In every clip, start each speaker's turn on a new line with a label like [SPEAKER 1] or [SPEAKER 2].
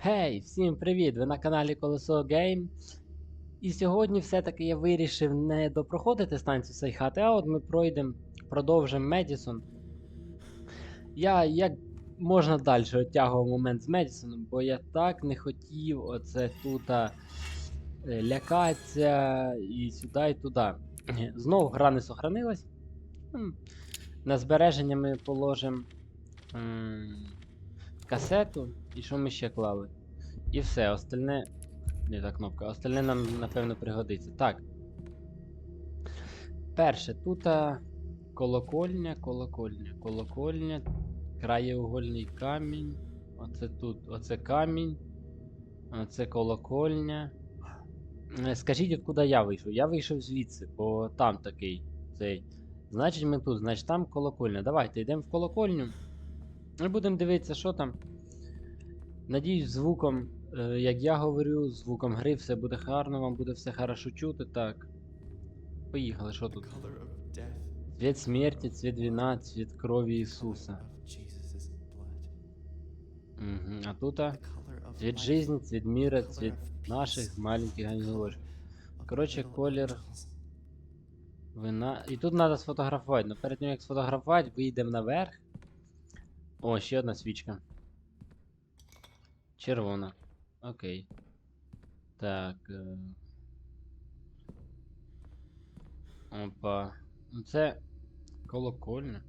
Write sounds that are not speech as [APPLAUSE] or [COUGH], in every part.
[SPEAKER 1] Гей, всім привіт! Ви на каналі Колесо Гейм. І сьогодні все-таки я вирішив не допроходити станцію Сайхати, а от ми пройдемо, продовжимо Медісон. Я як можна далі оттягував момент з Медісоном, бо я так не хотів оце тут е, лякатися і сюди, і туди. Знову гра не сохранилась. На збереження ми положимо касету. І що ми ще клали? І все, остальне. Не та кнопка, остальне нам, напевно, пригодиться. Так. Перше, тут колокольня, колокольня, колокольня, краєугольний камінь. Оце тут, оце камінь. Оце колокольня. Е, Скажіть, откуда я вийшов? Я вийшов звідси, бо там такий цей. Значить, ми тут, значить там колокольня. Давайте йдемо в колокольню. І будемо дивитися, що там. Надіюсь, звуком, е, як я говорю, звуком гри все буде гарно, вам буде все хорошо чути. Так. Поїхали, що тут? Цвет смерті, цвет вина, цвет крові Ісуса. Угу. А тут
[SPEAKER 2] life,
[SPEAKER 1] жизни,
[SPEAKER 2] color
[SPEAKER 1] цвет
[SPEAKER 2] of
[SPEAKER 1] наших маленьких ангелочків. Коротше, колір вина. І тут треба сфотографувати. Но перед тим як сфотографувати, вийдемо наверх. О, ще одна свічка. Червона. Окей. Так. Е... Опа. Ну це колокольня.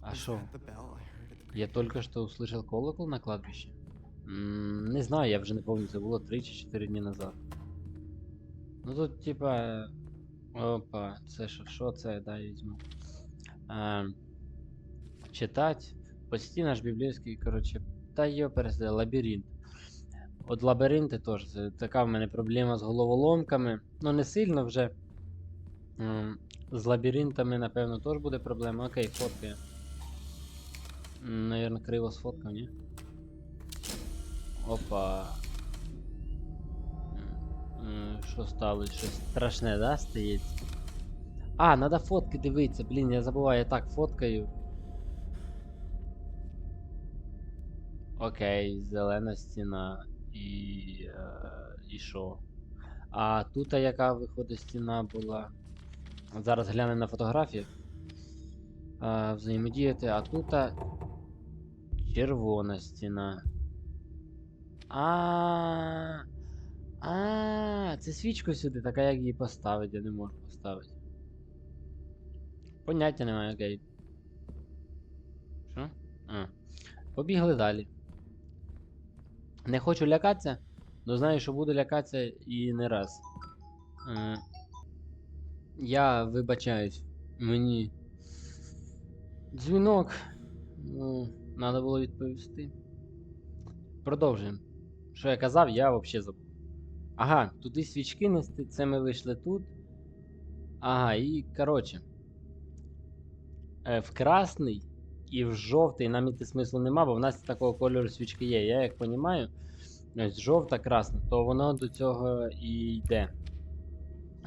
[SPEAKER 1] А
[SPEAKER 2] Is
[SPEAKER 1] що?
[SPEAKER 2] that the bell I heard at the
[SPEAKER 1] Я
[SPEAKER 2] graveyard?
[SPEAKER 1] только что услышал колокол на кладбище. М, Не знаю, я вже не пам'ятаю, це було 3 чи 4 дні назад. Ну тут, типа. е, Опа, це що, що це? Дай я візьму. А, читать. Почти наш біблійський, коротше. Та йо пересде, лабіринт. От лабіринти теж. Така в мене проблема з головоломками. Ну не сильно вже. З лабіринтами, напевно, теж буде проблема. Окей, фоткаю. М, Наверно, криво сфоткав, ні? Опа. Що сталося? Щось страшне, да, стається? А, надо фотки дивитися, блін, я забуваю, я так фоткаю. Окей, зелена стіна. І. Е, і що? А тут яка виходить стіна була. Зараз глянемо на фотографію. А, взаємодіяти, а тут червона стіна. А. А, це свічку сюди, так а як її поставити? Я не можу поставити. Поняття немає, окей. Що? А. Побігли далі. Не хочу лякатися, але знаю, що буду лякатися і не раз. Е, я вибачаюсь. Мені. Дзвінок. Ну, треба було відповісти. Продовжуємо. Що я казав, я взагалі забув. Ага, туди свічки нести, це ми вийшли тут. Ага, і коротше. Е, в красний і в жовтий нам іти смислу нема, бо в нас такого кольору свічки є. Я як розумію, ось жовта, красна, то воно до цього і йде.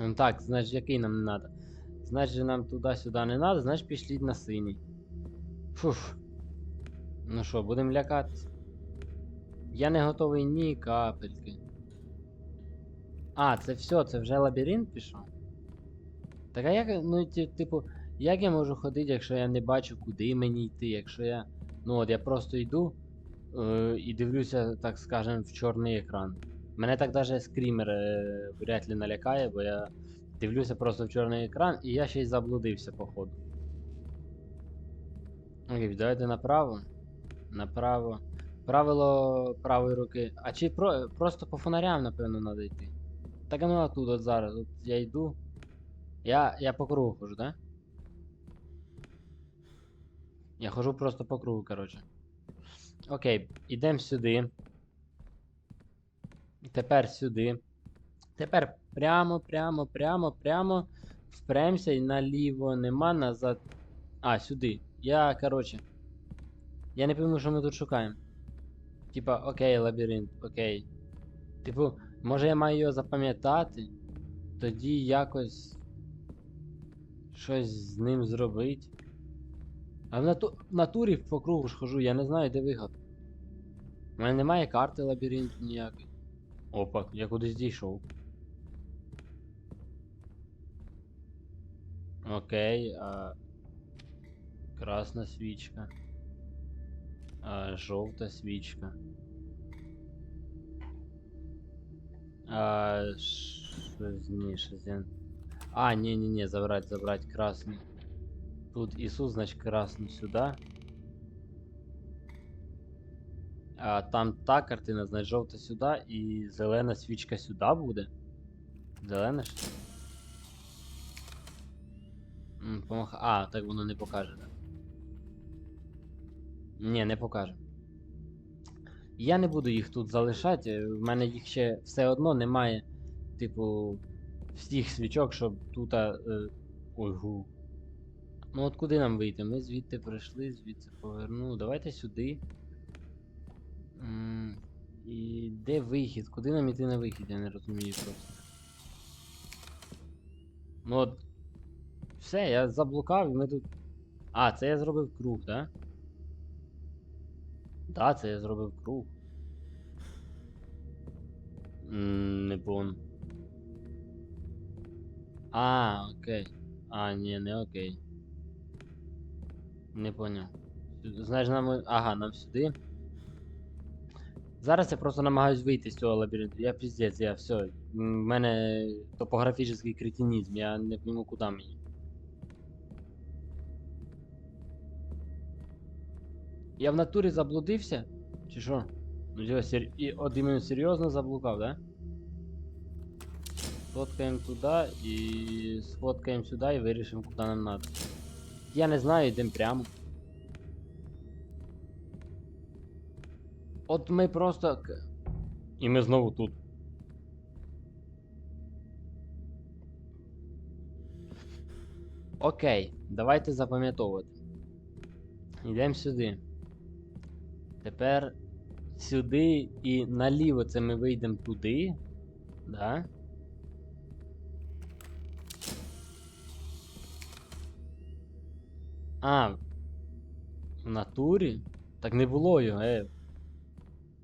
[SPEAKER 1] Ну Так, значить, який нам не треба? Значить, нам туди-сюди не треба, значить пішліть на синій. Фуф. Ну що, будемо лякатися? Я не готовий ні капельки. А, це все, це вже лабіринт пішов? Так а як, ну, типу, як я можу ходити, якщо я не бачу, куди мені йти, якщо я. Ну от я просто йду е, і дивлюся, так скажем, в чорний екран. Мене так даже скрімер е, вряд ли налякає, бо я дивлюся просто в чорний екран і я ще й заблудився, походу. Окей, давайте направо. Направо. Правило правої руки. А чи про, просто по фонарям, напевно, треба йти. Так а ну а тут от зараз. От я йду. Я, я по кругу хожу, да? Я хожу просто по кругу, коротше. Окей, ідемо сюди. Тепер сюди. Тепер прямо, прямо, прямо, прямо. Впремся і наліво нема, назад. А, сюди. Я, коротше. Я не пойму, що ми тут шукаємо. Типа, окей, лабіринт, окей. Типу, може я маю його запам'ятати, тоді якось щось з ним зробити. А в, нату... натурі по кругу ж хожу, я не знаю, де виход. У мене немає карти лабіринту ніякої. Опа, я кудись дійшов. Окей, а... Красна свічка. А, жовта свічка. А, щось, ні, я... А, ні, ні, ні, забрать, забрать красний. Тут Ісус, значить красну сюди. А там та картина, значить жовта сюди і зелена свічка сюди буде. Зелена ж? Помах- А, так воно не покаже, так? Ні, не покаже. Я не буду їх тут залишати, в мене їх ще все одно немає, типу, всіх свічок, щоб тут. Е... Ой, гу. Ну от куди нам вийти? Ми звідти прийшли, звідси поверну. Давайте сюди. М, І де вихід? Куди нам іти на вихід? Я не розумію просто. Ну от. Все, я заблукав і ми тут. А, це я зробив круг, да? Да, це я зробив круг. М, Не пон. А, окей. А, ні, не окей. Не поняв. Знаєш, нам. Ага, нам сюди. Зараз я просто намагаюсь вийти з цього лабіринту. Я піздець, я все. У мене топографічний кретинізм, я не пойму куди мені. Я в натурі заблудився? Чи що? Ну сер... і от іменно серйозно заблукав, да? Сфоткаємо туди і сфоткаємо сюди і вирішимо, куди нам треба. Я не знаю, йдемо прямо. От ми просто. І ми знову тут. Окей, давайте запам'ятовувати. Йдемо сюди. Тепер сюди і наліво це ми вийдемо туди. Да? А. В натурі? Так не було його, е.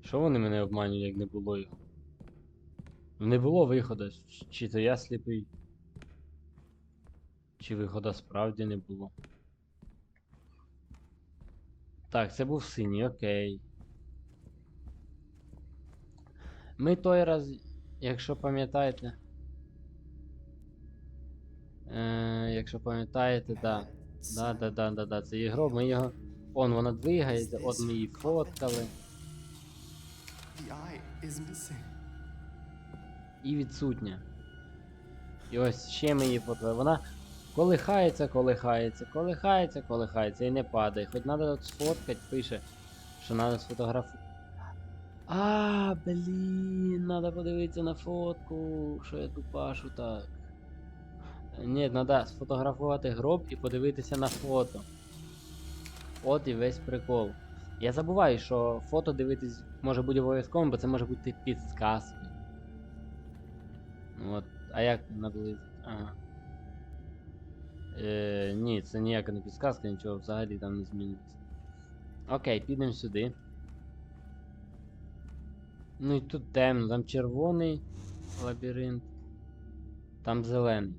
[SPEAKER 1] Що вони мене обманюють, як не було його? Не було виходу. Чи то я сліпий? Чи виходу справді не було? Так, це був синій, окей. Ми той раз, якщо пам'ятаєте. Е, якщо пам'ятаєте, да. Да, да, да, да, да. Це ігро, ми його. Он вона двигається, от ми її фоткали. І відсутня. І ось ще ми її фоткали. Вона колихається, колихається, колихається, колихається і не падає. Хоч треба от сфоткати, пише, що треба сфотографувати. А, блін, треба подивитися на фотку, що я тупашу так. Ні, треба сфотографувати гроб і подивитися на фото. От і весь прикол. Я забуваю, що фото дивитись може бути обов'язковим, бо це може бути підсказкою. От. А як наблизити? Ага. Е, ні, це ніяка не підсказка, нічого взагалі там не зміниться. Окей, підемо сюди. Ну і тут темно, там червоний лабіринт. Там зелений.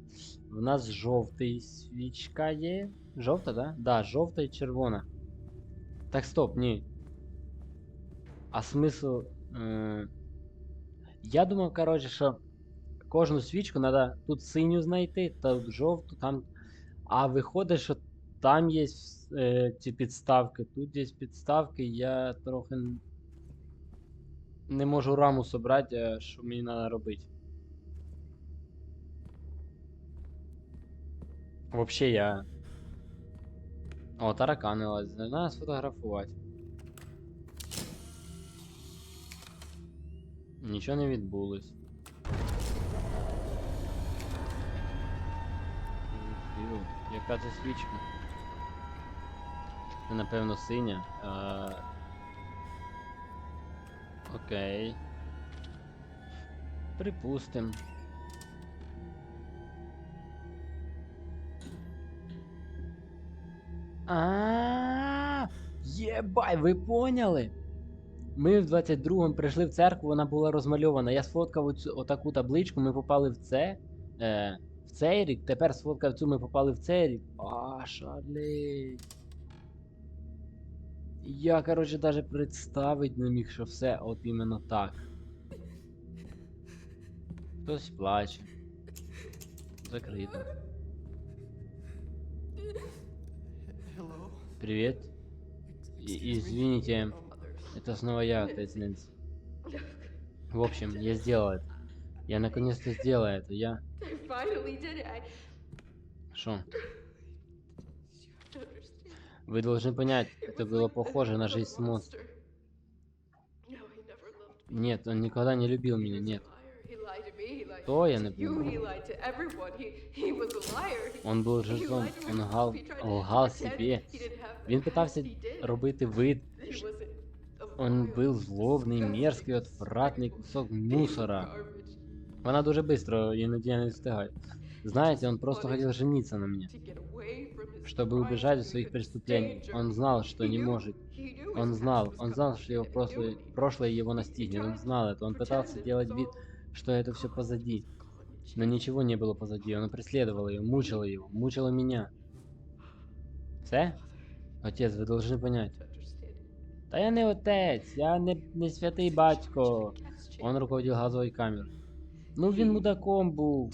[SPEAKER 1] В нас жовтий свічка є. Жовта, да? Да, жовта і червона. Так, стоп, ні. А смисл. Е... Я думав, коротше, що кожну свічку треба тут синю знайти, тут жовту, там. А виходить, що там є е, ці підставки, тут є підставки, я трохи не можу раму собрати, що мені треба робити. Вообще я. О, таракани лазять, треба сфотографувати. Нічого не відбулось. Яка це свічка? Це напевно синя. А... Окей. Припустим. А, Єбай, ви поняли? Ми в 22-му прийшли в церкву, вона була розмальована. Я сфоткав оцю, отаку табличку, ми попали в це. Е, в цей рік, тепер сфоткав цю, ми попали в цей рік. А, шалей. Я, короче, даже представить не міг, що все от іменно так. Хтось плаче. Закрито. Привет. И извините, это снова я, Тейтлинс. [LAUGHS] В общем, я сделал это. Я наконец-то сделал это, я... Шо? [LAUGHS] Вы должны понять, это было похоже на жизнь с монстром. Нет, он никогда не любил меня, нет. То я
[SPEAKER 3] напомню.
[SPEAKER 1] Он был жертвом, он лгал, лгал себе,
[SPEAKER 3] he didn't have
[SPEAKER 1] Він
[SPEAKER 3] the
[SPEAKER 1] питався
[SPEAKER 3] past. He did.
[SPEAKER 1] робити вид,
[SPEAKER 3] He
[SPEAKER 1] що
[SPEAKER 3] wasn't a
[SPEAKER 1] он
[SPEAKER 3] liar.
[SPEAKER 1] был злобний,
[SPEAKER 3] Disgusting,
[SPEAKER 1] мерзкий, отвратний кусок
[SPEAKER 3] disgraceful
[SPEAKER 1] мусора.
[SPEAKER 3] garbage.
[SPEAKER 1] Вона дуже быстро, іноді я не встигаю. Знаете, он просто хотел жениться на мне,
[SPEAKER 3] To get away from his
[SPEAKER 1] чтобы
[SPEAKER 3] crimes
[SPEAKER 1] убежать
[SPEAKER 3] and
[SPEAKER 1] от своих
[SPEAKER 3] his
[SPEAKER 1] преступлений.
[SPEAKER 3] danger.
[SPEAKER 1] Он знал, что
[SPEAKER 3] He
[SPEAKER 1] не
[SPEAKER 3] knew-
[SPEAKER 1] может.
[SPEAKER 3] he knew his
[SPEAKER 1] Он
[SPEAKER 3] past
[SPEAKER 1] знал,
[SPEAKER 3] was
[SPEAKER 1] он знал,
[SPEAKER 3] coming,
[SPEAKER 1] что его
[SPEAKER 3] and he knew
[SPEAKER 1] прошлое,
[SPEAKER 3] it. He
[SPEAKER 1] прошлое его настигнет. Он знал это. Он пытался
[SPEAKER 3] pretended
[SPEAKER 1] делать
[SPEAKER 3] it's
[SPEAKER 1] вид,
[SPEAKER 3] all
[SPEAKER 1] что это все позади.
[SPEAKER 3] gone.
[SPEAKER 1] Но ничего не было позади. Он преследовал ее, мучил его, мучила меня. Все? Отец, ви должны понять. Та я не отець, я не, не святий батько. Он руководил газовой камерой. Ну він мудаком був.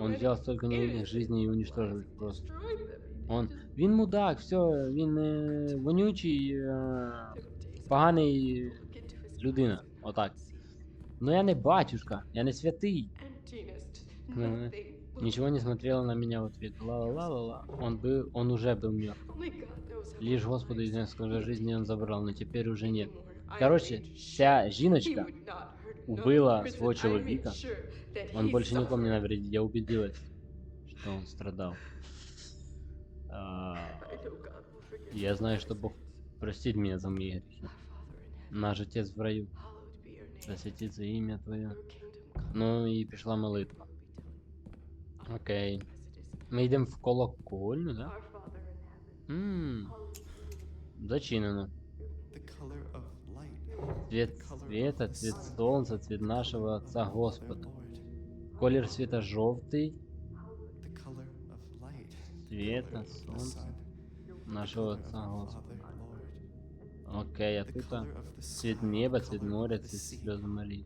[SPEAKER 1] Он взял столько
[SPEAKER 3] innocent
[SPEAKER 1] жизней и уничтожил их просто. Он, він мудак, все, він е, вонючий, е, поганий людина. Отак. Ну я не батюшка, я не святий. Ничего не смотрела на меня в ответ. Ла-ла-ла-ла-ла. Он был, он уже был мертв.
[SPEAKER 3] Only God knows how
[SPEAKER 1] Лишь
[SPEAKER 3] many
[SPEAKER 1] Господу
[SPEAKER 3] lives
[SPEAKER 1] известно, сколько жизней он забрал, но теперь уже нет.
[SPEAKER 3] anymore. I
[SPEAKER 1] Короче,
[SPEAKER 3] made sure
[SPEAKER 1] ця
[SPEAKER 3] he
[SPEAKER 1] жіночка,
[SPEAKER 3] would not hurt
[SPEAKER 1] убила
[SPEAKER 3] another
[SPEAKER 1] свого
[SPEAKER 3] person. I made
[SPEAKER 1] чоловіка.
[SPEAKER 3] sure that
[SPEAKER 1] он
[SPEAKER 3] he
[SPEAKER 1] больше никому не
[SPEAKER 3] suffered.
[SPEAKER 1] навредит. Я убедилась, что он страдал. А,
[SPEAKER 3] I know God will forgive
[SPEAKER 1] я
[SPEAKER 3] my
[SPEAKER 1] знаю, что Бог
[SPEAKER 3] sins.
[SPEAKER 1] простит меня за мои грехи.
[SPEAKER 3] Our Father in heaven,
[SPEAKER 1] Наш Отец в раю,
[SPEAKER 3] hallowed be your name.
[SPEAKER 1] да святится ім'я Окей. Ми йдемо в колокольню, да? Ммм, зачинено. Цвет света, цвет солнца, цвет нашего Отца Господа. Колір світа жовтий, света, нашого
[SPEAKER 2] Color
[SPEAKER 1] Отца Господа. Окей, а тут цвет неба, цвет моря, цвет
[SPEAKER 2] sea,
[SPEAKER 1] сльози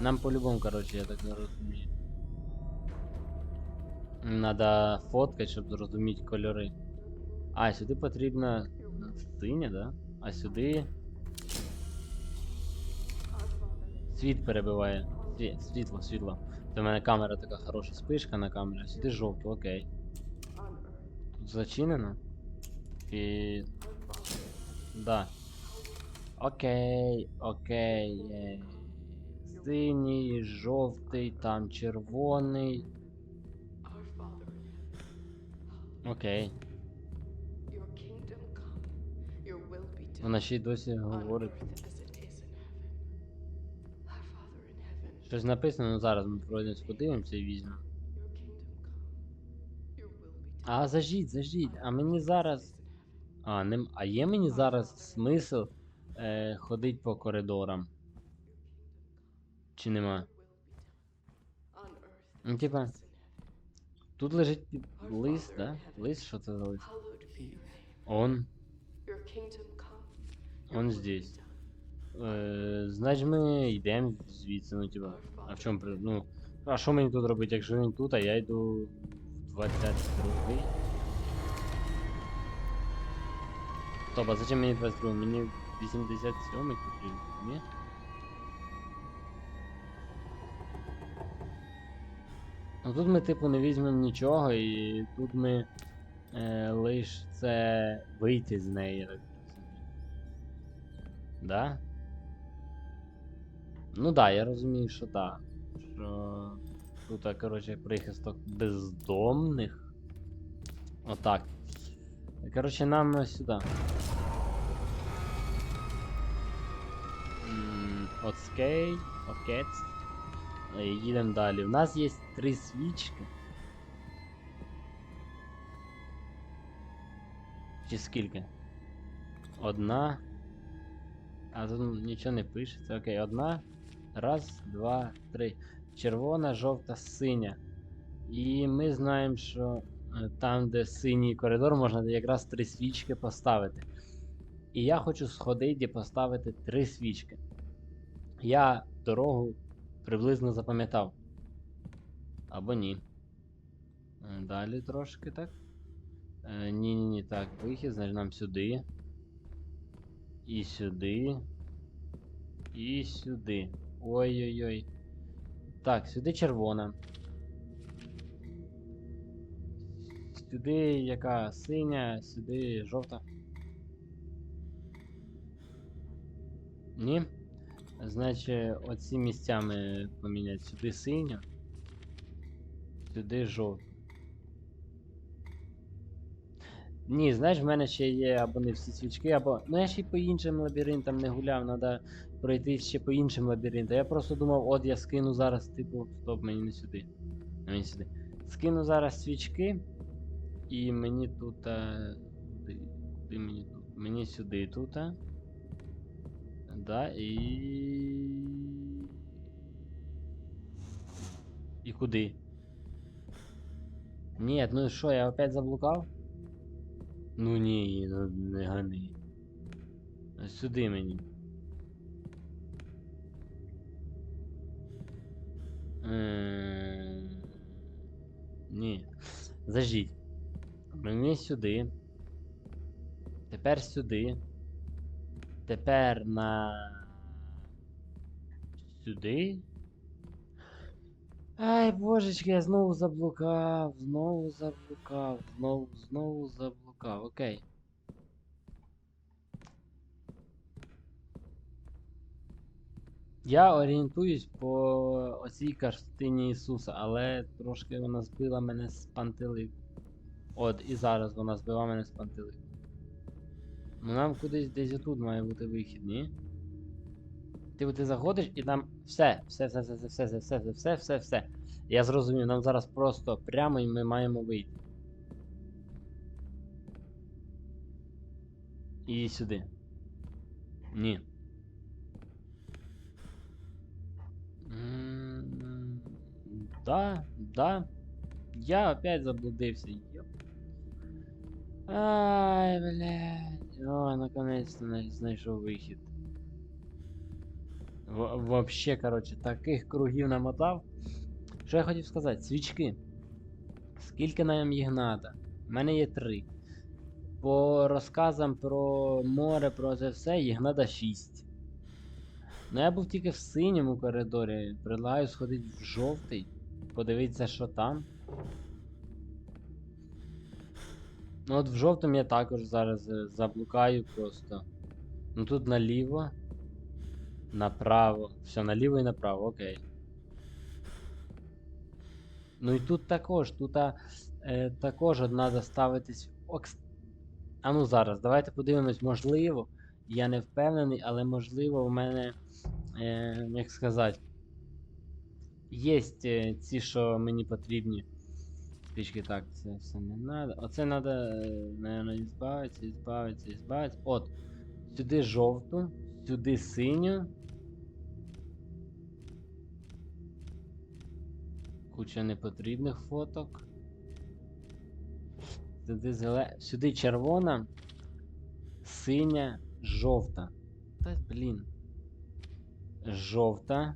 [SPEAKER 1] Нам по-любому, короче, я так не розумію. Надо фоткати, щоб зрозуміти кольори. А, сюди потрібно синє, да? А сюди світ перебиває. Світ, світло, світло. Це мене камера така хороша спишка на камері, сюди жовто, окей. Тут зачинено. І. Да. Окей, окей. е, Синій, жовтий, там червоний. Окей. Вона ще й досі говорить. Щось написано, ну зараз ми пройдемо, подивимося і візьмемо. А зажіть, зажіть, а мені зараз. А, нем... а є мені зараз смисл е, ходить по коридорам? Чи нема?
[SPEAKER 3] On earth
[SPEAKER 1] Ну, типа,
[SPEAKER 3] as in heaven.
[SPEAKER 1] тут лежить під- лист, да? Лист, що це за лист?
[SPEAKER 3] Hallowed be your name.
[SPEAKER 1] Он.
[SPEAKER 3] Your kingdom come. your
[SPEAKER 1] Он
[SPEAKER 3] will be
[SPEAKER 1] здесь.
[SPEAKER 3] done.
[SPEAKER 1] Е, значить ми йдемо звідси, ну типа. А в чому при. Ну. А що мені тут робити? Якщо він тут, а я йду в 22. Стоп, а зачем мені 22? Мені 87 потрібно, ні? Ну тут ми типу не візьмемо нічого, і тут ми е, лиш це вийти з неї. Да? Ну да, я розумію, що так. Що тут, а, коротше, прихисток бездомних. Отак. Коротше, нам сюди. М, Окей, окець. Е, Їдемо далі. У нас є три свічки. Чи скільки? Одна. А тут нічого не пишеться. Окей, одна. Раз, два, три. Червона, жовта, синя. І ми знаємо, що е, там, де синій коридор, можна якраз три свічки поставити. І я хочу сходити і поставити три свічки. Я дорогу приблизно запам'ятав. Або ні. Е, Далі трошки, так? Е, ні, ні, ні, так, вихід, значить нам сюди. І сюди. І сюди. Ой-ой-ой. Так, сюди червона. Сюди яка синя, сюди жовта. Ні. Значить, оці місцями поміняти сюди синю. Сюди жовту. Ні, знаєш, в мене ще є або не всі свічки, або. Ну я ще й по іншим лабіринтам не гуляв, треба пройти ще по іншим лабіринтам. Я просто думав, от я скину зараз, типу, стоп, мені не сюди. Мені сюди. Скину зараз свічки. І мені тут. А... Куди, куди мені тут? Мені сюди тут. А... Да, і. І куди? Ні, ну що, я опять заблукав? Ну ні, ну не гани. Сюди мені. Ем, Ні. Заждіть. Мені сюди. Тепер сюди. Тепер на. Сюди. Ай, божечки, я знову заблукав, знову заблукав, знову, знову заблукав. Окей. Я орієнтуюсь по оцій картині Ісуса, але трошки вона збила мене з пантелику. От, і зараз вона збила мене з пантелику. Ну нам кудись десь отут має бути вихід, ні? Ти, ти заходиш і там все, все, все, все, все, все, все, все, все, все, все. Я зрозумів, нам зараз просто прямо і ми маємо вийти. І сюди. Ні. Да, да. Я опять заблудився. Ай, блядь. О, наконец-то знайшов вихід. В- Вообще, короче, таких кругів намотав. Що я хотів сказати? Свічки. Скільки нам їх надо? У мене є три. По розказам про море, про це все, їх надо шість. Ну я був тільки в синьому коридорі. Предлагаю сходити в жовтий. Подивитися, що там. Ну от в жовтому я також зараз е, заблукаю просто. Ну тут наліво. Направо. Все, наліво і направо, окей. Ну і тут також, тут а, е, також треба ставитись. Окс... А ну зараз, давайте подивимось, можливо. Я не впевнений, але можливо в мене. Е, як сказати. Є е, ці, що мені потрібні. Спічки так, це все не треба. Оце треба, наверное, ізбавитися, ізбавитися, ізбавитися. От. Сюди жовту, сюди синю. Куча непотрібних фоток. Сюди зеле... Сюди червона, синя, жовта. Та блін. Жовта.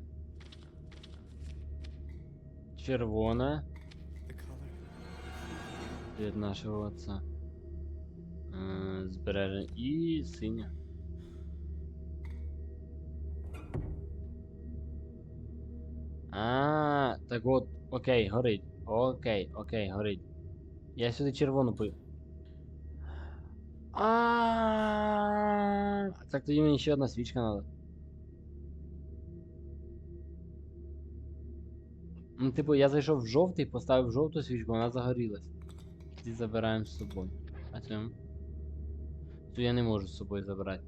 [SPEAKER 1] Червона. Від нашого отца. Е, Збереження. І синя. А, так от, окей, горить. Окей, окей, горить. Я сюди червону пив. А, так тоді мені ще одна свічка надо. Ну, типу, я зайшов в жовтий, поставив жовту свічку, вона загорілась. Ці забираємо з собою. А цю? Я не можу з собою забрати.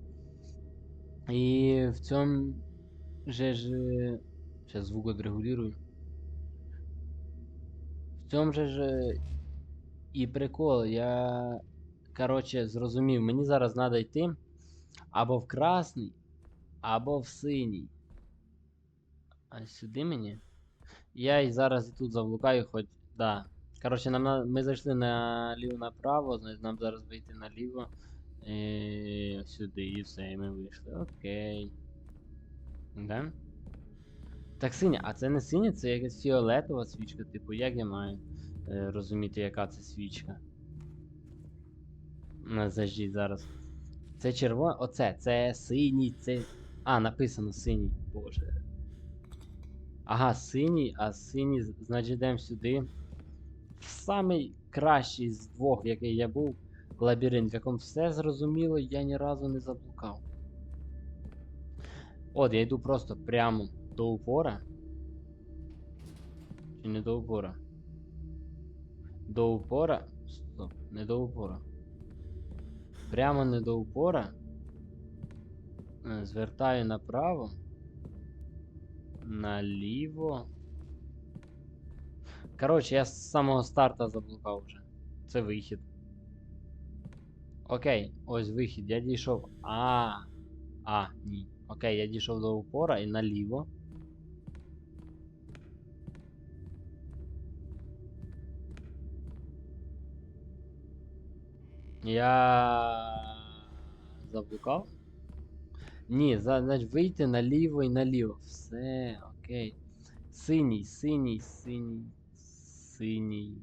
[SPEAKER 1] І в цьому же ж. Сейчас звук отрегулирую. В цьому же ж і прикол, я коротше, зрозумів, мені зараз треба йти або в красний, або в синій. А сюди мені? Я і зараз і тут заблукаю, хоч. Да. Коротше, нам ми зайшли наліво направо, значить нам зараз вийти наліво. І... Сюди, і все, і ми вийшли. Окей. Да? Так, синя, а це не синя, це якась фіолетова свічка, типу, як я маю е, розуміти, яка це свічка? На заждіть зараз. Це червоний. Оце, це синій, це. А, написано синій. Боже. Ага, синій, а синій, значить йдемо сюди. Самий кращий з двох, в який я був, лабіринт, в якому все зрозуміло, я ні разу не заблукав. От, я йду просто прямо до упора. Чи не до упора? До упора. Стоп, не до упора. Прямо не до упора. Е, Звертаю направо. Наліво. Коротше, я з самого старта заблукав вже. Це вихід. Окей, ось вихід. Я дійшов. А. А, ні. Окей, я дійшов до упора і наліво. Я заблукав? Ні, значить вийти наліво і наліво. Все, окей. Синій, синій, синій, синій.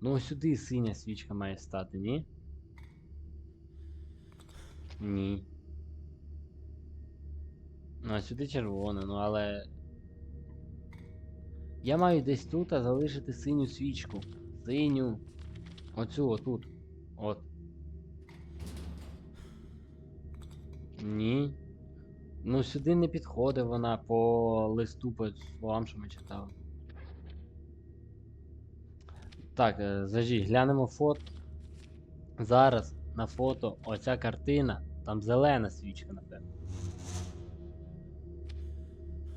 [SPEAKER 1] Ну сюди синя свічка має стати, ні? Ні. Ну, а сюди червона, ну але. Я маю десь тут а залишити синю свічку. Синю. Оцю отут. От. Ні. Ну сюди не підходить вона по листу по словам, що ми читали. Так, е, зажі, глянемо фото. Зараз на фото оця картина, там зелена свічка, напевно.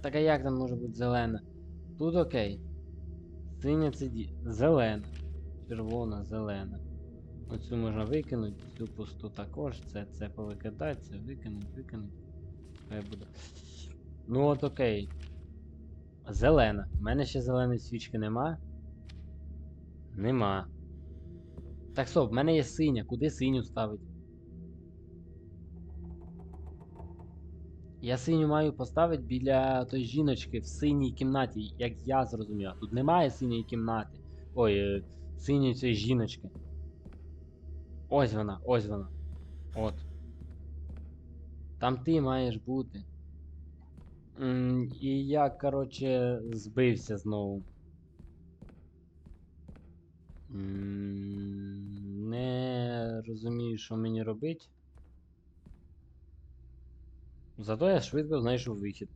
[SPEAKER 1] Так а як там може бути зелена? Тут окей. Синя це ді... зелена. Червона, зелена. Оцю можна викинути, цю пусту також. Це, це повикидати, це викинуть, викинуть. Хай буде. Ну от окей. Зелена. У мене ще зеленої свічки нема. Нема. Так стоп, в мене є синя. Куди синю ставити? Я синю маю поставити біля той жіночки в синій кімнаті, як я зрозумів. Тут немає синьої кімнати. Ой, е, синьої цієї жіночки. Ось вона, ось вона. От. Там ти маєш бути. І я, короче, збився знову. Не розумію, що мені робити. Зато я швидко знайшов вихід.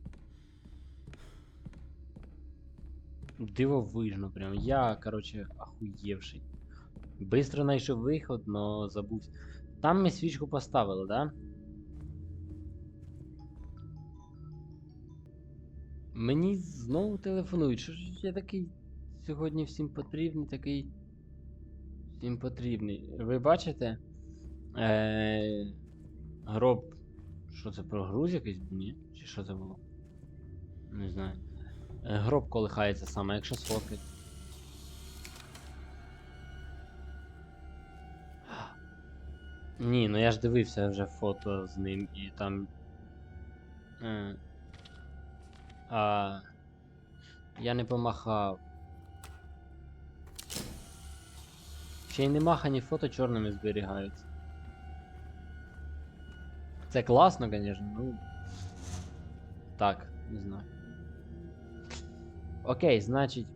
[SPEAKER 1] Дивовижно прям. Я, короче, охуєвший. Быстро знайшов виход, но забувся. Там ми свічку поставили, да? Мені знову телефонують. Що ж я такий сьогодні всім потрібний, такий. Всім потрібний. Ви бачите? Е... Гроб. Що це про груз якийсь? Ні? Чи що це було? Не знаю. Е, Гроб колихається саме, якщо сфоткати. Ні, ну я ж дивився вже фото з ним і там. Е, а, я не помахав. Ще й не махані фото чорними зберігаються. Це класно, звісно, ну. Так, не знаю. Окей, значить.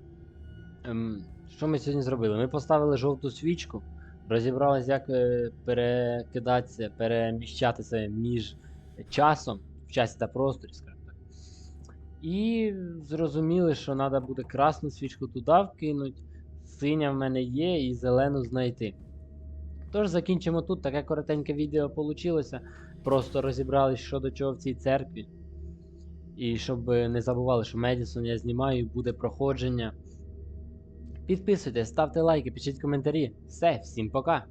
[SPEAKER 1] Ем, що ми сьогодні зробили? Ми поставили жовту свічку, розібралися, як е, перекидатися, переміщатися між часом, в часі та просторі, скажімо так. І зрозуміли, що треба буде красну свічку туди вкинути, синя в мене є і зелену знайти. Тож закінчимо тут. Таке коротеньке відео вийшло. Просто розібрались, що до чого в цій церкві. І щоб не забували, що Медісон я знімаю, буде проходження. Підписуйтесь, ставте лайки, пишіть коментарі. Все, всім пока!